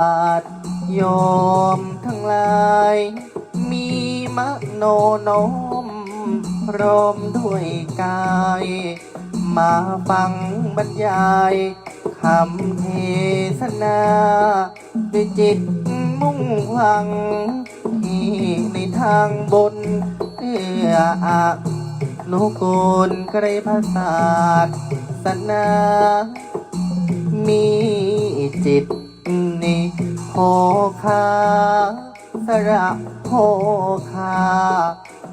อาจโยมทั้งหลาย มีมโนโนมพร้อมด้วยกาย มาฟังบรรยายคำเทศนาด้วยจิตมุ่งหวัง ที่ในทางบนเอื้ออานุกูลไกรภาษาสนา มีจิต โภคาสระโภคา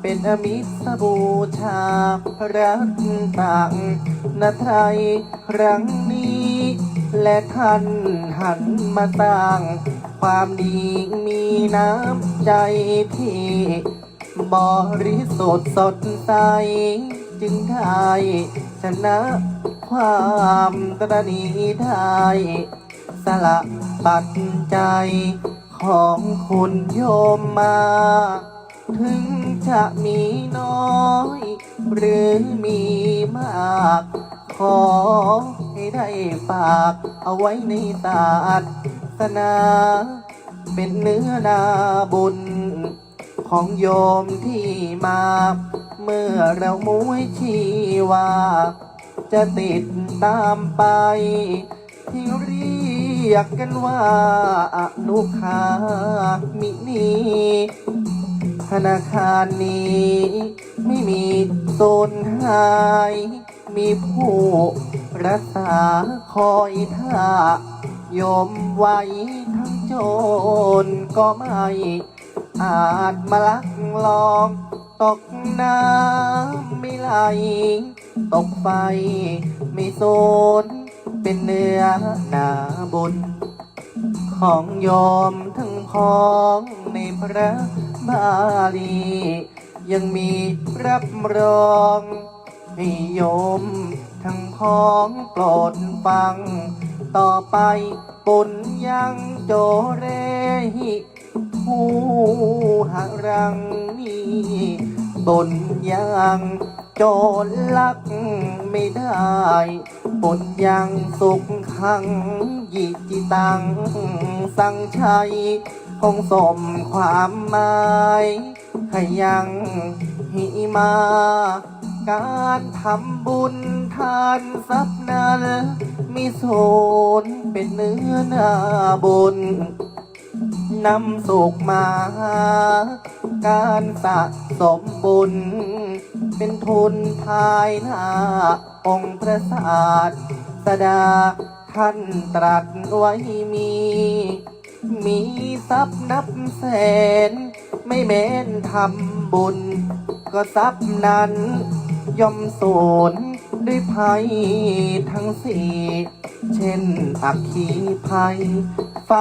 เป็นอมิสบูชาพระตังนาไทยครั้งนี้ และท่านหันมาสร้างความดีมีน้ำใจที่บริสุทธิ์สดใส จึงได้ชนะความตรณีได้สละ ปัจจัยของคุณโยมมา ถึงจะมีน้อย หรือมีมาก ขอให้ได้ฝากเอาไว้ในศาสนา เป็นเนื้อนาบุญ ของโยมที่มา เมื่อเรามุ้ยชีว่าจะติดตามไปที่เรียกกันว่าอนุคามินีธนาคารนี้ ไม่มีโซนหาย มีผู้รักษาคอยท่ายมไว้ทั้งโจรก็ไม่ อาจมาลักลองตกน้ำไม่ไหล ตกไฟไม่โซน เป็นเนื้อนาบุญ ของโยมทั้งของในพระบาลียังมีรับรองให้โยมทั้งของโปรดฟัง ต่อไปปุญยังโจเรหิผู้หารังนี้บนยัง โจรลักไม่ได้บนยังสุขขังยิจิตัง สังชัยคงสมความหมายให้ยังหิมา การทำบุญทานทรัพย์นั้นมีส่วนเป็นเนื้อนาบุญนำสุขมา การสะสมบุญ เป็นทุนภายหน้า องค์พระศาสดาท่านตรัสไว้มี มีทรัพย์นับแสน ไม่แม้นทำบุญ ก็ทรัพย์นั้น ย่อมสูญด้วยภัยทั้งสี่ เช่นอัคคีภัย ไฟ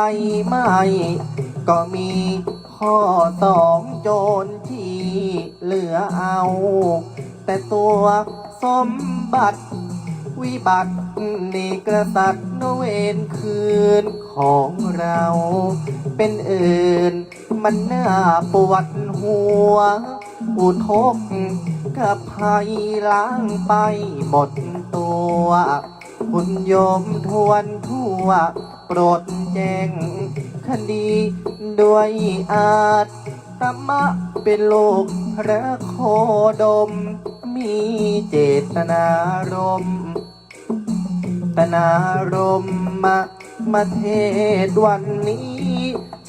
ไหม้ก็มีข้อสองโจรที่ เหลือเอา แต่ตัวสมบัติ วิบัตินี่กษัตริย์นเวนคืนของเรา เป็นอื่น มันน่าปวดหัว อุทกกับภัยล้างไปหมดตัวคุณโยมทวนทั่ว โปรดแจ้งคดีด้วยอาจ ตมะเป็นโลกพระโคดม มีเจตนารมณ์ตนารมณ์มามาเทศวันนี้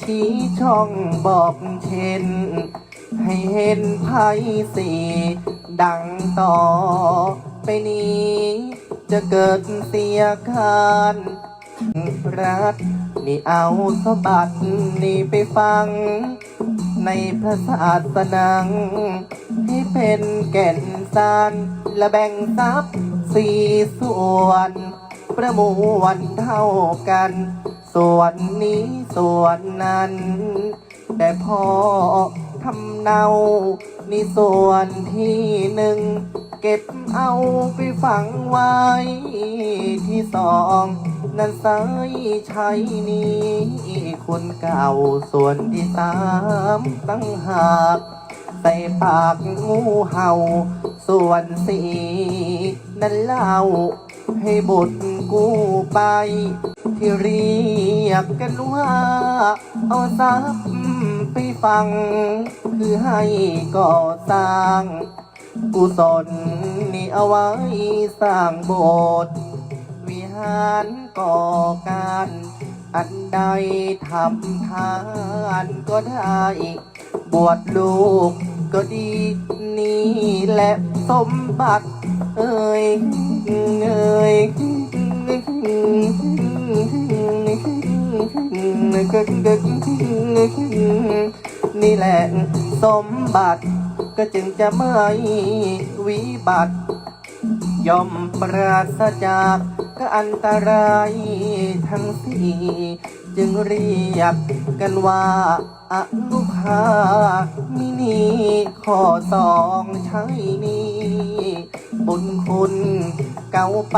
ชี้ช่องบอกเช่น ให้เห็นภัยสีดังต่อไปนี้ จะเกิดเสียการรัฐนี่เอาสบัตินี่ไปฟัง ในพระศาสนังให้เป็นแก่นสารและแบ่งทรัพย์สี่ส่วน ประมวลเท่ากัน ส่วนนี้ส่วนนั้น แต่พอทำเนานี่ส่วนที่หนึ่ง เก็บเอาไปฝังไว้ที่สอง นั้นสายใช้นี้คนเก่าส่วนที่สามตั้งหากใส่ปากงูเห่า ส่วนสีนั้นเล่า ให้บุตรกู้ไป ที่เรียกกันว่า เอาทรัพย์ไปฟัง คือให้ก่อสร้าง กุศลนี่เอาไว้สร้างโบสถ์ารก่อการ อันใดทำทานก็ได้ บวชลูกก็ดีนี่แหละสมบัติ เอ้ยเอ้ยนี่แหละสมบัติ ก็จึงจะไม่วิบัติ ย่อมปราศจาก ก็อันตรายทั้งสี่ จึงเรียกกันว่าอนุภามินีข้อสองใช่นี้บุญคุณเก่าไป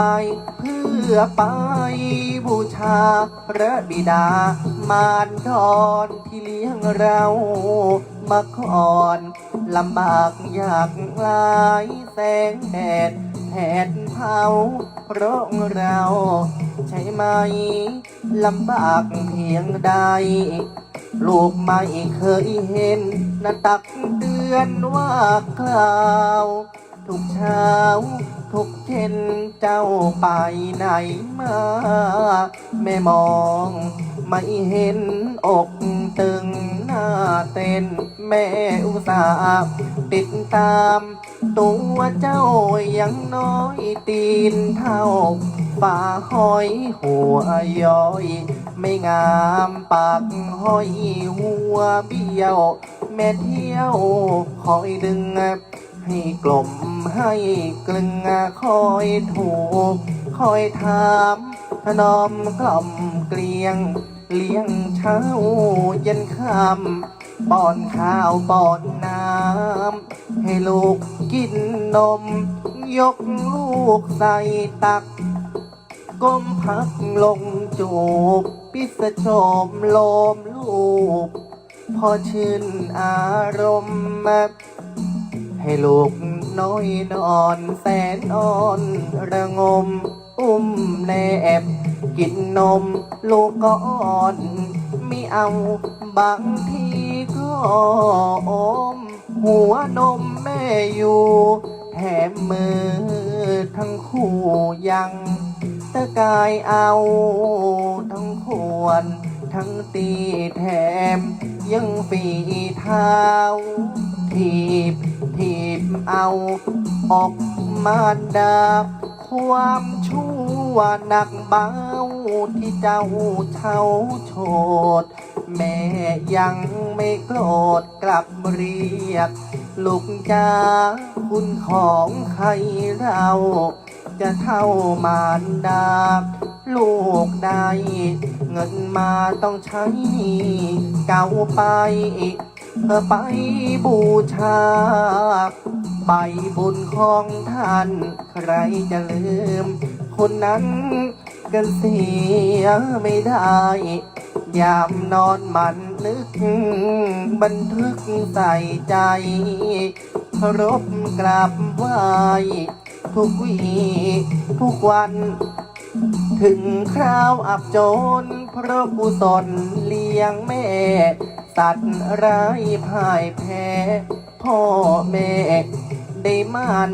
เพื่อไปบูชาพระบิดามารดอนที่เลี้ยงเรามาก่อนลำบากยากลายแสงแดดแผดเผา ราะเรา ใช่ไหมลำบากเพียงใด ลูกไม่เคยเห็นนาตักเดือนว่าคราว ทุกเช้า ทุกเย็นเจ้าไปไหนมา แม่มอง ไม่เห็นอกตึง เต้นแม่อุตส่าห์ติดตาม ตัวเจ้ายังน้อยตีนเท่าฝ่าห้อยหัวย้อย ไม่งามปากห้อยหัวเบี้ยว แม่เที่ยวคอยดึงให้กลมให้กลึงคอยถูก คอยถามถนอมกล่อมเกลียง เลี้ยงเช้าเย็นค่ำป้อนข้าวป้อนน้ำ ให้ลูกกินนม ยกลูกใส่ตัก ก้มพักลงจูบปิสชมโลมลูก พอชื่นอารมณ์ให้ลูกน้อยนอนแสนอ่อนระงม อุ้มแนบ กินนมลูกก็อ่อนม่เอาบางทีก็อม หัวนมแม่อยู่แถมมือทั้งคู่ยังตะกายเอาทั้งควร ทั้งตีแถม ยังฝีเท้าทีบทีบเอา ออกมารดา ความชั่วหนักเบาที่เจ้าเช่าโชดแม่ยังไม่โกรธกลับเรียก ลูกจ้าคุณของใครเรา จะเท่ามารดาลูกได้ เงินมาต้องใช้เก่าไป ไปบูชาใบบุญของท่าน ใครจะลืม คนนั้นกันเสียไม่ได้ ยามนอนมันนึก บันทึกใส่ใจเคารบกราบไหว้ทุกวีทุกวัน ถึงคราวอับจนเพราะกุศลเลี้ยงแม่ ตว์ร้ายพ่ายแพ้ พ่อแม่ได้มัน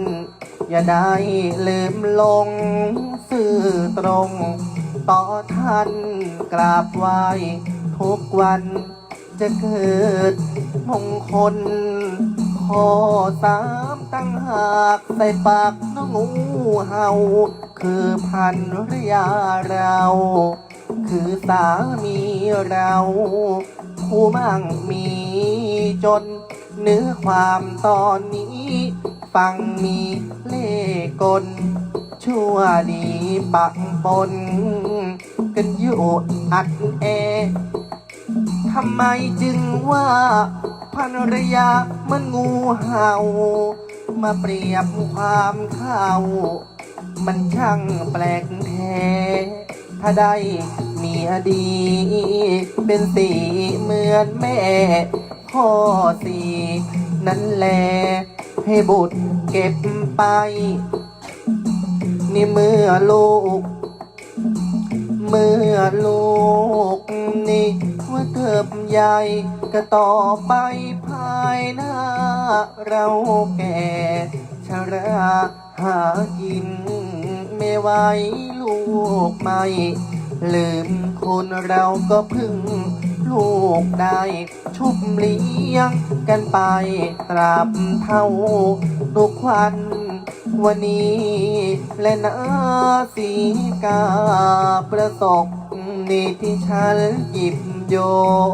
อย่าได้ลืมลงซื่อตรง ต่อท่านกราบไหว้ทุกวันจะเกิดมงคลขอสามตั้งหากใส่ปากน้องงูเห่า คือพันรยาเรา คือสามีเรา ผู้มั่งมีจน เนื้อความตอนนี้ ฟังมีเล่กล ชั่วดีปักปน กันอยู่อัดแอทำไมจึงว่าภรรยามันงูเห่า มาเปรียบความเข้า มันช่างแปลกแท้ ถ้าได้ ดี เป็นสีเหมือนแม่พ่อสีนั่นแหละให้บุตรเก็บไป นี่เมื่อลูก เมื่อลูกนี่ว่าเติบใหญ่ก็ต่อไปภายหน้า เราแก่ชราหากินไม่ไหวลูกไม่ ลืมคนเราก็พึ่ง ลูกได้ ชุบเลี้ยงกันไปตราบเท่าทุกวันวันนี้และนาสีกาประสบนี่ที่ฉันหยิบโย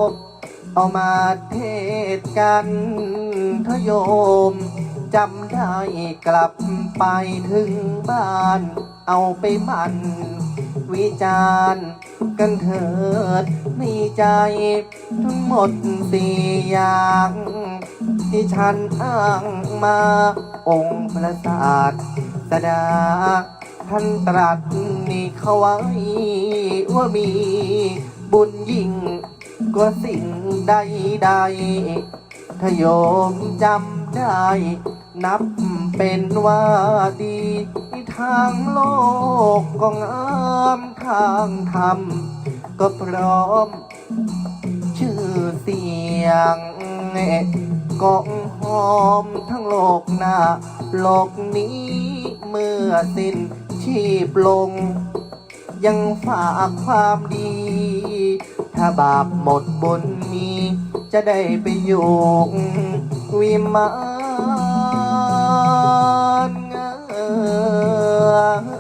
กเอามาเทศกันทโยมจำได้กลับไปถึงบ้าน เอาไปบัน วิจารณ์กันเถิดในใจทั้งหมดสี่อย่าง ที่ฉันอ้างมาองค์พระศาสดาท่านตรัสนี่เขาไว้ว่ามีบุญยิ่งกว่าสิ่งใดใดถ้าโยมจำได้ นับเป็นว่าดี ทางโลกก็งามทางธรรมก็พร้อม ชื่อเสียงกองหอมทั้งโลกหน้า โลกนี้เมื่อสิ้นชีพลง ยังฝากความดี ถ้าบาปหมดบุญมี จะได้ไปอยู่วิมาน Allah.